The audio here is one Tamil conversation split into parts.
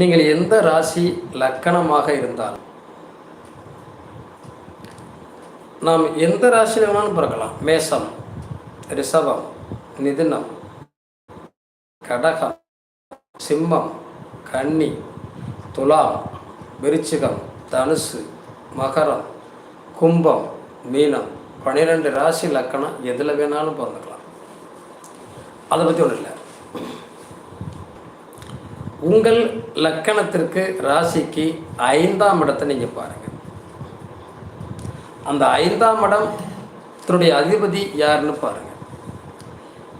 நீங்கள் எந்த ராசி லக்கணமாக இருந்தாலும் நாம் எந்த ராசியில் வேணாலும் பிறக்கலாம். மேசம் ரிஷபம் மிதுனம் கடகம் சிம்மம் கன்னி துலாம் விருச்சிகம் தனுசு மகரம் கும்பம் மீனம். பன்னிரெண்டு ராசி லக்கணம் எதில் வேணாலும் பிறந்துக்கலாம். அதை பற்றி ஒன்றும் இல்லை. உங்கள் லக்கணத்திற்கு ராசிக்கு ஐந்தாம் இடத்தை நீங்கள் பாருங்கள் அந்த ஐந்தாம் இடம் தன்னுடைய அதிபதி யாருன்னு பாருங்கள்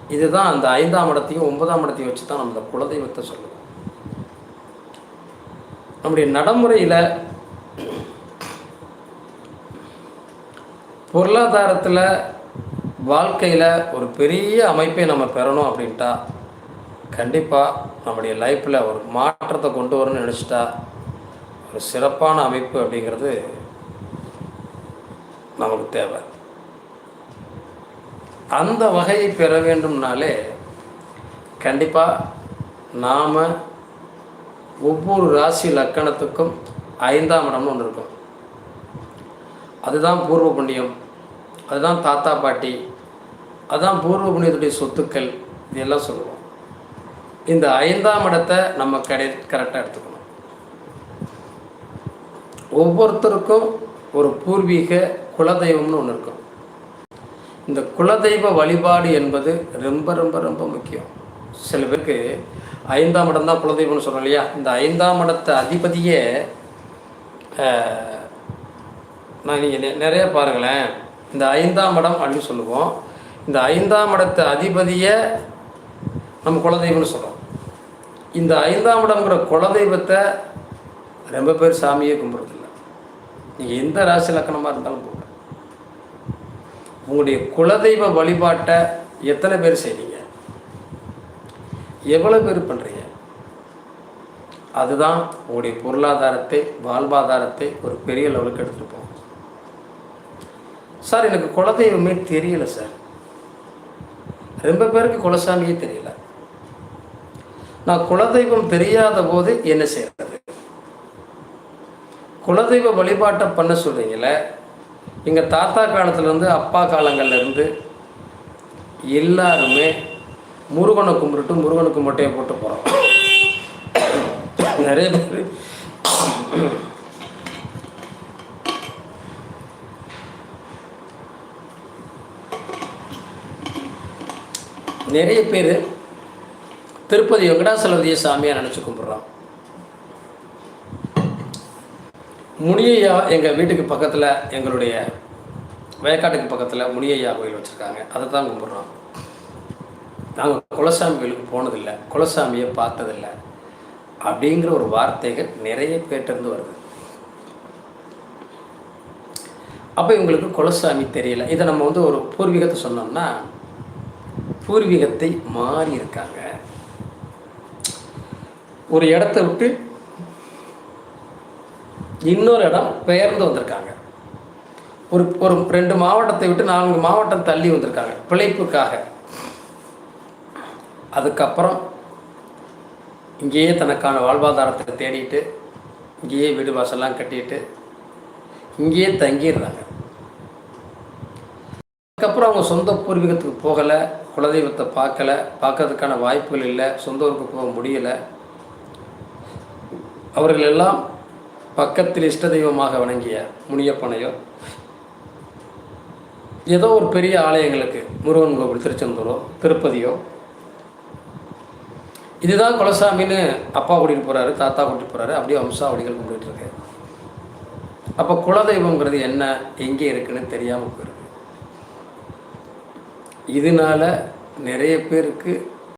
இதுதான் அந்த ஐந்தாம் இடத்தையும் ஒன்பதாம் இடத்தையும் வச்சு தான் நம்ம குலதெய்வத்தை சொல்லுவோம். நம்முடைய நடைமுறையில் பொருளாதாரத்தில் வாழ்க்கையில் ஒரு பெரிய அமைப்பை நம்ம பெறணும் அப்படின்ட்டா கண்டிப்பாக நம்முடைய லைஃப்பில் ஒரு மாற்றத்தை கொண்டு வரணும்னு நினச்சிட்டா ஒரு சிறப்பான அமைப்பு அப்படிங்கிறது நமக்கு தேவை. அந்த வகையை பெற வேண்டும்னாலே கண்டிப்பாக நாம் ஒவ்வொரு ராசி லக்கணத்துக்கும் ஐந்தாம் இடம்னு ஒன்று இருக்கும். அதுதான் பூர்வ புண்ணியம் அதுதான் தாத்தா பாட்டி அதுதான் பூர்வ புண்ணியத்துடைய சொத்துக்கள் இதெல்லாம் சொல்லுவோம். இந்த ஐந்தாம் இடத்தை நம்ம கடை கரெக்டாக எடுத்துக்கணும். ஒவ்வொருத்தருக்கும் ஒரு பூர்வீக குலதெய்வம்னு ஒன்று இருக்கும். இந்த குலதெய்வ வழிபாடு என்பது ரொம்ப ரொம்ப ரொம்ப முக்கியம். சில பேருக்கு ஐந்தாம் இடம் தான் குலதெய்வம்னு சொல்கிறோம் இல்லையா? இந்த ஐந்தாம் இடத்தை அதிபதியே நான் நீங்கள் நிறைய பாருங்களேன். இந்த ஐந்தாம் இடம் அப்படின்னு சொல்லுவோம். இந்த ஐந்தாம் இடத்தை அதிபதியை நம்ம குலதெய்வம்னு சொல்கிறோம் இந்த ஐந்தாம் இடம்ங்கிற குலதெய்வத்தை ரொம்ப பேர் சாமியே கும்பிட்றதில்ல. நீங்கள் எந்த ராசி லக்கணமாக இருந்தாலும் போங்க. உங்களுடைய குலதெய்வ வழிபாட்டை எத்தனை பேர் செய்கிறீங்க எவ்வளோ பேர் பண்ணுறீங்க அதுதான் உங்களுடைய பொருளாதாரத்தை வாழ்வாதாரத்தை ஒரு பெரிய லெவலுக்கு எடுத்துகிட்டு போகும். சார் எனக்கு குலதெய்வமே தெரியலை சார். ரொம்ப பேருக்கு குலசாமியே தெரியல. நான் குலதெய்வம் தெரியாத போது என்ன செய்யறது? குலதெய்வ வழிபாட்டை பண்ண சொல்கிறீங்களே எங்கள் தாத்தா காலத்துலேருந்து அப்பா காலங்கள்லேருந்து எல்லாருமே முருகனை கும்பிட்டு முருகனுக்கு மொட்டையை போட்டு போகிறோம் நிறைய பேர் நிறைய பேர் திருப்பதி வெங்கடாசலவதிய சாமியாக நினச்சி கும்பிட்றோம் முனியையா எங்கள் வீட்டுக்கு பக்கத்தில் எங்களுடைய வயக்காட்டுக்கு பக்கத்தில் முனியையா கோயில் வச்சுருக்காங்க. அதை தான் கும்பிட்றோம் நாங்கள் குலசாமி கோயிலுக்கு போனதில்லை. குலசாமியை பார்த்ததில்லை. அப்படிங்கிற ஒரு வார்த்தைகள் நிறைய பேட்டிருந்து வருது. அப்போ இவங்களுக்கு குலசாமி தெரியல. இதை நம்ம வந்து ஒரு பூர்வீகத்தை சொன்னோம்னா பூர்வீகத்தை மாறி இருக்காங்க. ஒரு இடத்த விட்டு இன்னொரு இடம் பெயர்ந்து வந்திருக்காங்க. ஒரு ஒரு ரெண்டு மாவட்டத்தை விட்டு நான்கு மாவட்டம் தள்ளி வந்திருக்காங்க. பிழைப்புக்காக. அதுக்கப்புறம் இங்கேயே தனக்கான வாழ்வாதாரத்தை தேடிட்டு இங்கேயே வீடு வாசல்லாம் கட்டிட்டு இங்கேயே தங்கிடுறாங்க அதுக்கப்புறம் அவங்க சொந்த பூர்வீகத்துக்கு போகலை குலதெய்வத்தை பார்க்கல பார்க்கறதுக்கான வாய்ப்புகள் இல்லை சொந்த ஊருக்கு போக முடியலை. அவர்கள் எல்லாம் பக்கத்தில் இஷ்ட தெய்வமாக வணங்கிய முனியப்பனையோ ஏதோ ஒரு பெரிய ஆலயங்களுக்கு முருகன் கோவில் திருச்செந்தூரோ திருப்பதியோ இதுதான் குலசாமின்னு அப்பா கூட்டிகிட்டு போகிறாரு தாத்தா கூட்டிகிட்டு போகிறாரு அப்படியே வம்சாவளிகள் கும்பிட்டு இருக்கு. அப்போ குலதெய்வங்கிறது என்ன எங்கே இருக்குன்னு தெரியாமல் போயிருக்கு. இதனால நிறைய பேருக்கு